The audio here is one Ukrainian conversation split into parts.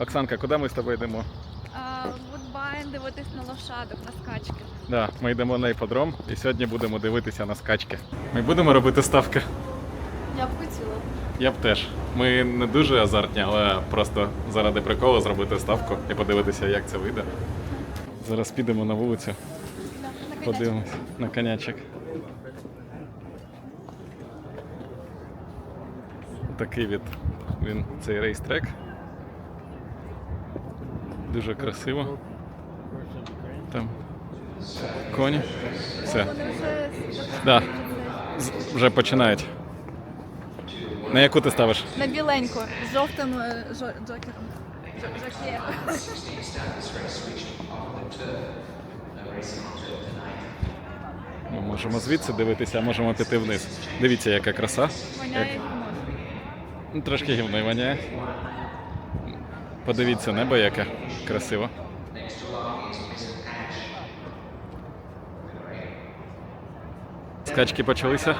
Оксанка, куди ми з тобою йдемо? Вудбайн дивитись на лошадок, на скачки. Да, ми йдемо на іподром і сьогодні будемо дивитися на скачки. Ми будемо робити ставки. Я б хотіла. Я б теж. Ми не дуже азартні, але просто заради приколу зробити ставку і подивитися, як це вийде. Зараз підемо на вулицю, подивимось на конячок. Такий від він цей рейстрек. Дуже красиво. Там коні. Все. Вони вже Да. Вже починають. На яку ти ставиш? на біленьку з жовтим е, жо- джокером. Жо- Жокеєм. Ми можемо звідси дивитися, а можемо піти вниз. Дивіться, яка краса. Воняє Як- Ну, Трошки гівно й воняє. Подивіться небо, яке красиво. Скачки почалися.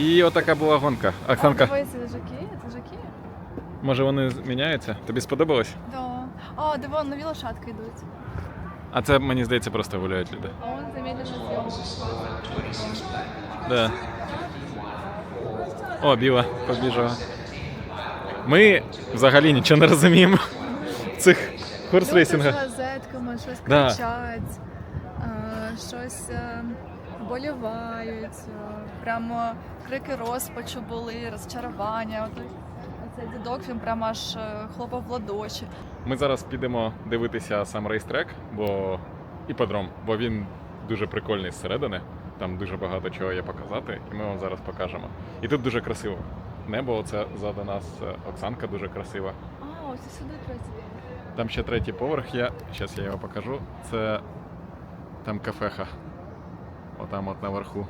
І отака була гонка. Оксанка, Дивися, жаки, це жаки? може вони міняються? Тобі сподобалось? Да. О, диво, нові лошадки йдуть. А це, мені здається, просто гуляють люди. А он замедленно. Да. О, біла побіжала. Ми взагалі нічого не розуміємо в цих Люди хорс-рейсингах. з газетками щось кричать, е, щось е, вболівають, прямо крики розпачу були, розчарування. От, оцей дідок він прямо аж е, хлопав в ладоші. Ми зараз підемо дивитися сам рейстрек, бо іподром, бо він дуже прикольний зсередини. Там дуже багато чого є показати, і ми вам зараз покажемо. І тут дуже красиво. Небо, оце ззаду нас е, Оксанка дуже красива. А, ось сюди третій. Там ще третій поверх є. Зараз я його покажу. Це там кафеха. Отам от наверху.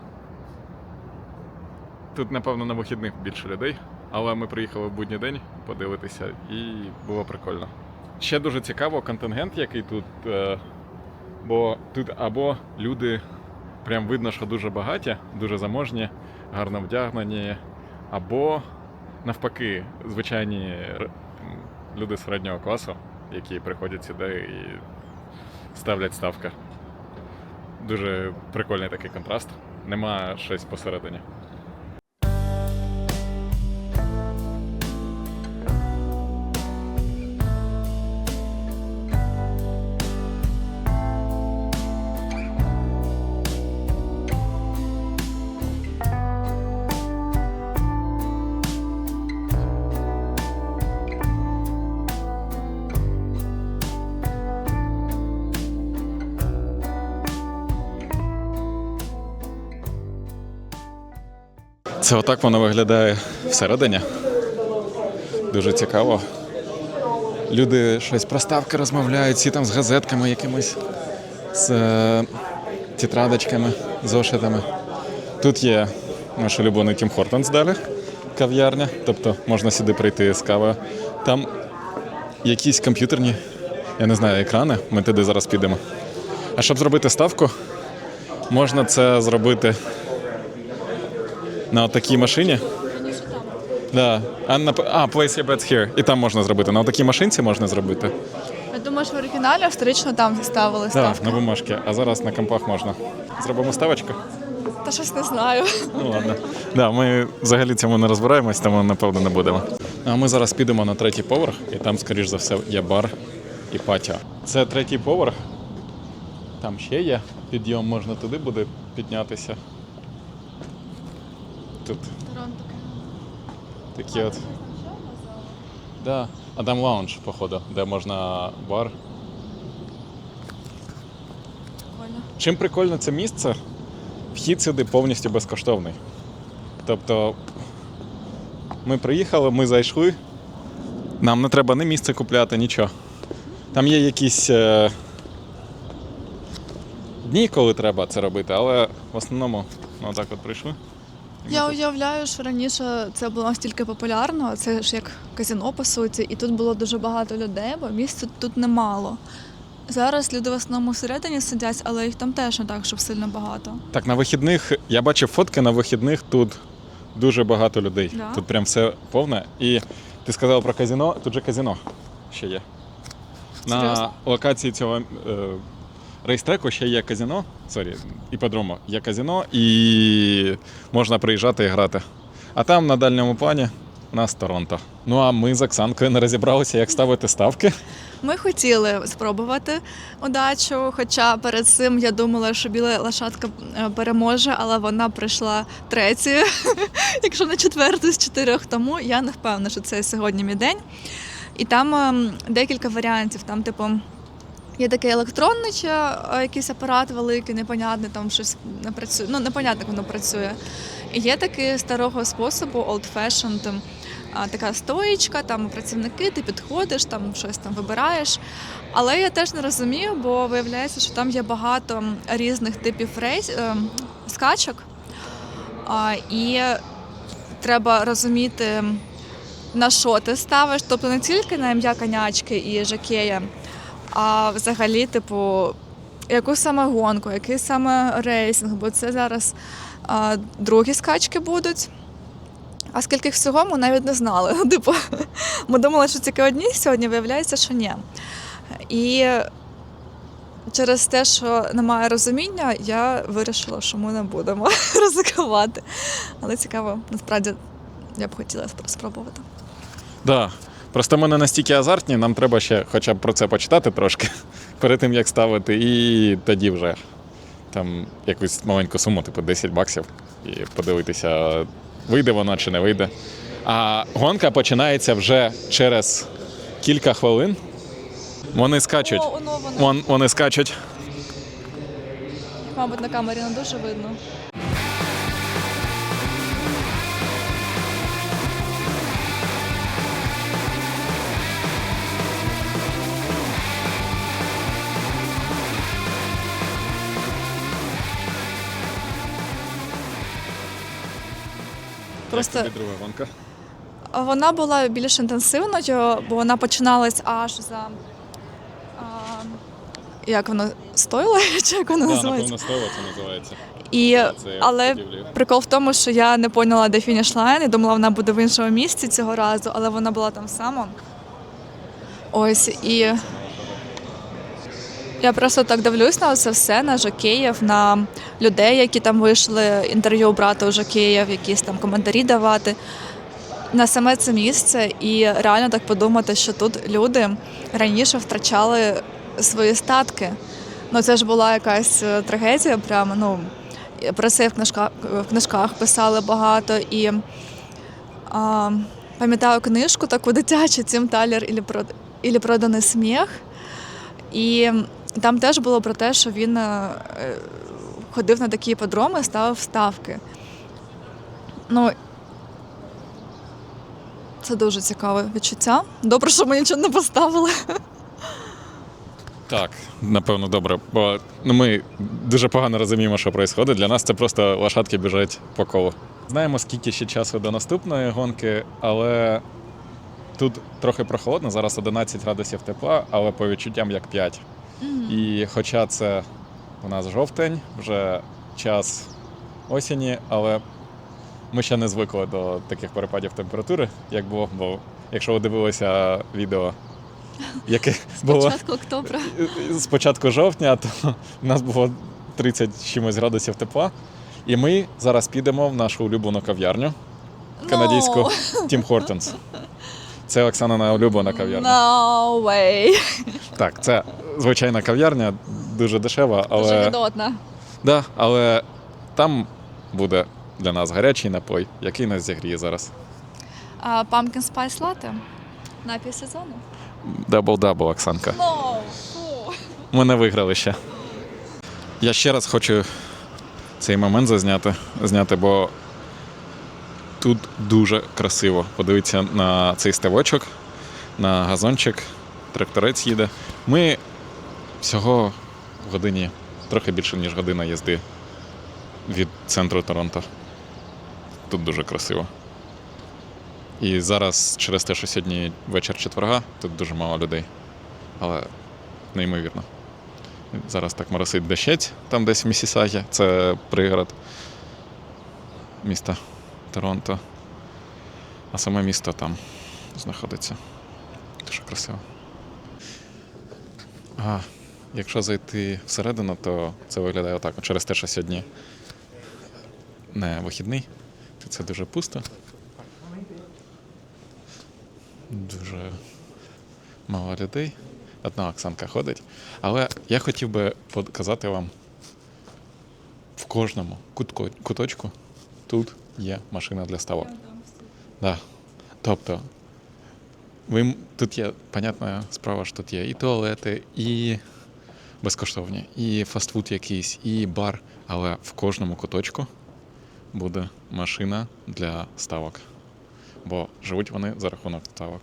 Тут, напевно, на вихідних більше людей, але ми приїхали в будній день подивитися і було прикольно. Ще дуже цікаво контингент, який тут. е, Бо тут або люди прям видно, що дуже багаті, дуже заможні, гарно вдягнені, або навпаки, звичайні люди середнього класу, які приходять сюди і ставлять ставки. Дуже прикольний такий контраст. Нема щось посередині. Це отак воно виглядає всередині. Дуже цікаво. Люди щось про ставки розмовляють, всі там з газетками якимись, з е, тетрадочками, зошитами. Тут є наш улюблений Тім Хортонс далі, кав'ярня, тобто можна сюди прийти з кавою. Там якісь комп'ютерні, я не знаю, екрани. Ми туди зараз підемо. А щоб зробити ставку, можна це зробити на такій машині. Да. А, на, а, place your bets here. І там можна зробити. На такій машинці можна зробити. Я думаю, що в оригіналі вторично там ставили Так, ставки. на бумажці, а зараз на компах можна. Зробимо ставочку? Та щось не знаю. Ну ладно. Да, ми взагалі цьому не розбираємось, тому напевно не будемо. А ми зараз підемо на третій поверх, і там, скоріш за все, є бар і патіо. Це третій поверх. Там ще є підйом, можна туди буде піднятися. Тут такі от. Да. А там лаунж, походу, де можна бар. Прикольно. Чим прикольно це місце, вхід сюди повністю безкоштовний. Тобто ми приїхали, ми зайшли, нам не треба ні місце купляти, нічого. Там є якісь е, дні, коли треба це робити, але в основному ну, отак от прийшли. Я уявляю, що раніше це було настільки популярно, це ж як казино по суті, і тут було дуже багато людей, бо місць тут, немало. Зараз люди в основному всередині сидять, але їх там теж не так, щоб сильно багато. Так, на вихідних я бачив фотки на вихідних тут дуже багато людей. Да? Тут прям все повне. І ти сказав про казино, тут же казино ще є. На локації цього е, рейстеку ще є казино. Сорі, іпподрому. Є казино, і можна приїжджати і грати. А там на дальньому плані нас Торонто. Ну а ми з Оксанкою не розібралися, як ставити ставки. Ми хотіли спробувати удачу, хоча перед цим я думала, що біла лошадка е, переможе, але вона прийшла третьою, якщо не четвертою з чотирьох. Тому я не впевнена, що це сьогодні мій день. І там ем, декілька варіантів. Там, типу, є такий електронний якийсь апарат великий, непонятний, там щось не працює. Ну, непонятно, як воно працює. І є такий старого способу, old fashioned, така стоїчка, там працівники, ти підходиш, там щось там вибираєш. Але я теж не розумію, бо виявляється, що там є багато різних типів рейс, е, скачок. І треба розуміти, на що ти ставиш. Тобто не тільки на ім'я конячки і жакея, а взагалі, типу, яку саме гонку, який саме рейсинг, бо це зараз а, другі скачки будуть. А скільки всього ми навіть не знали. Типу, ми думали, що тільки одні сьогодні, виявляється, що ні. І через те, що немає розуміння, я вирішила, що ми не будемо ризикувати. Але цікаво, насправді я б хотіла спро- спробувати. Да. Просто ми не настільки азартні, нам треба ще хоча б про це почитати трошки перед тим, як ставити, і тоді вже там якусь маленьку суму, типу 10 баксів, і подивитися, вийде воно чи не вийде. А гонка починається вже через кілька хвилин. Вони скачуть. О, воно, воно. Вон, вони скачуть. Мабуть, на камері не дуже видно. Просто друга гонка. Вона була більш інтенсивною, бо вона починалась аж за. А, як воно стоїло? Чи як воно Да, називається? напевно, стойло це називається. І, Це але будівлі. прикол в тому, що я не поняла, де фініш лайн, і думала, вона буде в іншому місці цього разу, але вона була там само. Ось і. Я просто так дивлюсь на це все, на жокеїв, на людей, які там вийшли інтерв'ю брати у жокеїв, якісь там коментарі давати. На саме це місце, і реально так подумати, що тут люди раніше втрачали свої статки. Ну це ж була якась е, трагедія, прямо ну про це в книжках, в книжках писали багато. І а, пам'ятаю книжку таку дитячу Тім Талер «Ілі про «Ілі проданий сміх. І там теж було про те, що він е, ходив на такі подроми, ставив ставки. Ну, це дуже цікаве відчуття. Добре, що ми нічого не поставили. Так, напевно, добре, бо ну, ми дуже погано розуміємо, що відбувається. Для нас це просто лошадки біжать по колу. Знаємо, скільки ще часу до наступної гонки, але тут трохи прохолодно, зараз 11 градусів тепла, але по відчуттям як 5. І хоча це у нас жовтень, вже час осені, але ми ще не звикли до таких перепадів температури, як було. Бо якщо ви дивилися відео, яке було Початку октября. з початку жовтня, то в нас було 30 чимось градусів тепла. І ми зараз підемо в нашу улюблену кав'ярню канадську No. Тім Хортонс. Це Оксана улюблена кав'ярня. No way. Так, це звичайна кав'ярня, дуже дешева, але. Дуже але, відотна. да, але там буде для нас гарячий напой, який нас зігріє зараз. А pumpkin spice latte? Напій сезону? Дабл-дабл, Оксанка. No. Ми не виграли ще. Я ще раз хочу цей момент зазняти, зняти, бо тут дуже красиво. Подивіться на цей ставочок, на газончик, тракторець їде. Ми всього в годині, трохи більше, ніж година їзди від центру Торонто. тут дуже красиво. І зараз, через те, що сьогодні вечір четверга, тут дуже мало людей. Але неймовірно. Зараз так моросить дощець, там десь в Місісагі, це пригород міста Торонто. А саме місто там знаходиться. Дуже красиво. А, якщо зайти всередину, то це виглядає отак. Через те, що сьогодні не вихідний, то це дуже пусто. Дуже мало людей. Одна Оксанка ходить. Але я хотів би показати вам в кожному куточку тут є машина для ставок. Да. Тобто, ви, тут є, понятна справа, що тут є і туалети, і безкоштовні, і фастфуд якийсь, і бар. Але в кожному куточку буде машина для ставок. Бо живуть вони за рахунок ставок.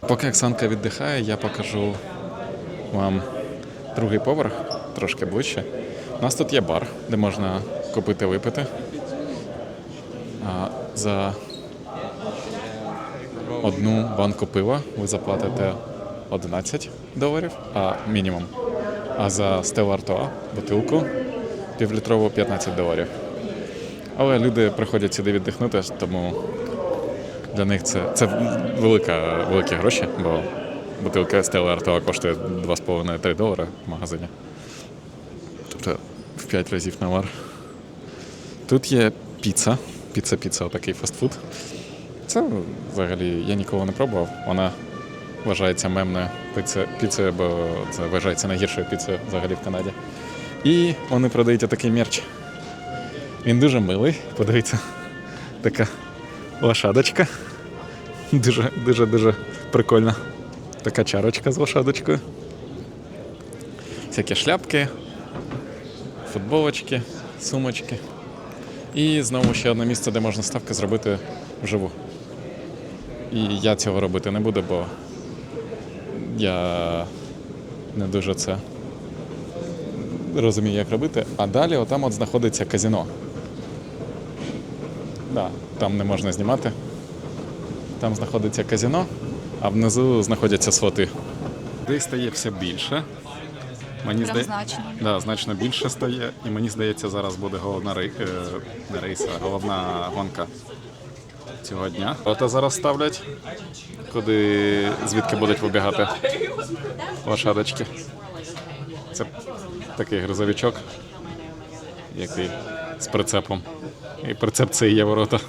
Поки Оксанка віддихає, я покажу вам другий поверх, трошки ближче. У нас тут є бар, де можна купити випити. За одну банку пива ви заплатите 11 доларів, а мінімум. А за Stella Artois бутилку півлітрову 15 доларів. Але люди приходять сюди віддихнути, тому для них це, це велика, великі гроші, бо бутилка Stella Artois коштує 2,5-3 долари в магазині. Тобто в 5 разів навар. Тут є піца. Піца-піца, отакий фастфуд. Це взагалі я ніколи не пробував. Вона вважається мемною піцею, бо це вважається найгіршою піцею взагалі в Канаді. І вони продають отакий мерч. Він дуже милий, подивіться. Така лошадочка. Дуже, дуже, дуже прикольна. Така чарочка з лошадочкою. Всякі шляпки, футболочки, сумочки. І знову ще одне місце, де можна ставки зробити вживу. І я цього робити не буду, бо я не дуже це розумію, як робити. А далі отам от знаходиться казіно. Да, там не можна знімати. Там знаходиться казіно, а внизу знаходяться слоти. Людей стає все більше. Мені Прям здає- значно. Да, значно більше стає, і мені здається, зараз буде головна рей... е, не рейс, головна гонка цього дня. Ота зараз ставлять, куди звідки будуть вибігати лошадочки. Це такий грузовичок, який з прицепом. І прицеп це і є ворота.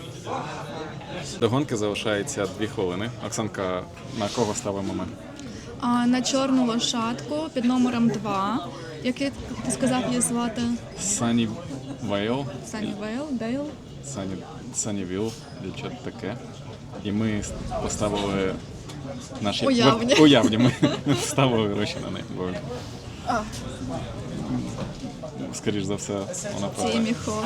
До гонки залишається дві хвилини. Оксанка, на кого ставимо ми? А, на чорну лошадку під номером 2. Який ти сказав її звати? Sunny Vale. Сані Вейл, Дейл. Сані, Санівіл, чи щось таке. І ми поставили наші Уявні. ви- уявні. Ми ставили гроші на них. Бо, скоріш за все, вона права. Тіміхо.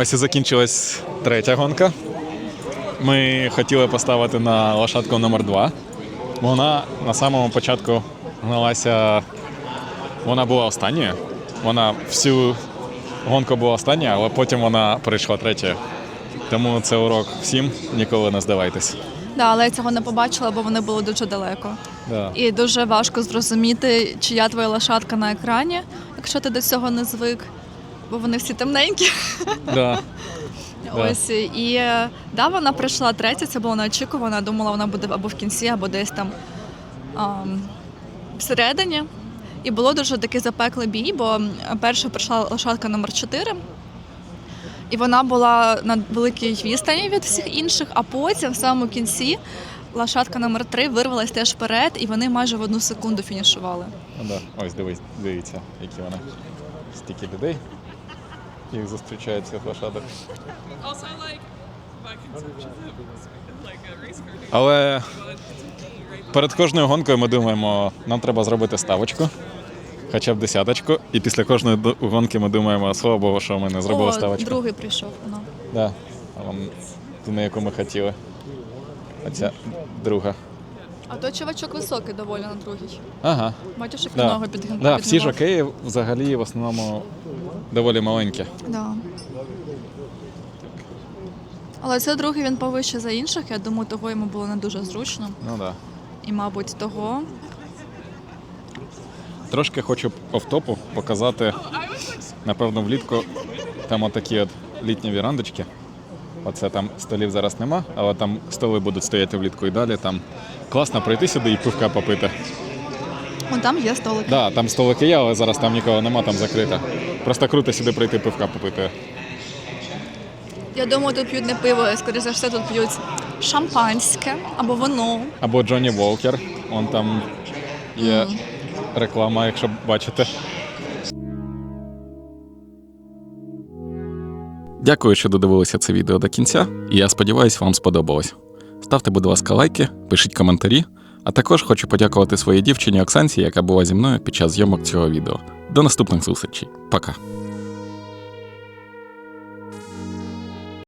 Ось і закінчилась третя гонка. Ми хотіли поставити на лошадку номер 2 Вона на самому початку гналася. Вона була останньою. Вона всю гонку була остання, але потім вона перейшла третьою. Тому це урок всім, ніколи не здавайтесь. Да, але я цього не побачила, бо вони були дуже далеко. Да. І дуже важко зрозуміти, чия твоя лошадка на екрані, якщо ти до цього не звик. Бо вони всі темненькі. Да. Да. Ось і да, вона прийшла третя, це було неочікувано. Думала, вона буде або в кінці, або десь там ам, всередині. І було дуже такий запеклий бій, бо перша прийшла лошадка номер 4 і вона була на великій відстані від всіх інших, а потім, в самому кінці, лошадка номер 3 вирвалась теж вперед, і вони майже в одну секунду фінішували. Ну, да. Ось дивись, дивіться, які вони. Стільки людей. Їх зустрічають цих лошадок. Але перед кожною гонкою ми думаємо, нам треба зробити ставочку, хоча б десяточку. І після кожної до- гонки ми думаємо, слава Богу, що ми не зробили О, ставочку. другий прийшов. Ну. Да. А вон ту, на яку ми хотіли. Оця друга. А той чувачок високий доволі на другій. Ага. Як Да. ногу підгин... Да, всі жокеї взагалі в основному доволі маленькі. Да. Але це другий він повище за інших. Я думаю, того йому було не дуже зручно. Ну да. І, мабуть, того. Трошки хочу офтопу показати, напевно, влітку там отакі от літні вірандочки. Оце там столів зараз нема, але там столи будуть стояти влітку і далі. Там класно прийти сюди і пивка попити. Вон там є столик. Да, там столики є, але зараз там нікого нема, там закрито. Просто круто сюди прийти пивка попити. Я думаю, тут п'ють не пиво, скоріше за все тут п'ють шампанське або вино. Або Джонні Волкер. Он там є Мгм. реклама, якщо бачите. Дякую, що додивилися це відео до кінця, і я сподіваюся, вам сподобалось. Ставте, будь ласка, лайки, пишіть коментарі, а також хочу подякувати своїй дівчині Оксанці, яка була зі мною під час зйомок цього відео. До наступних зустрічей. Пока.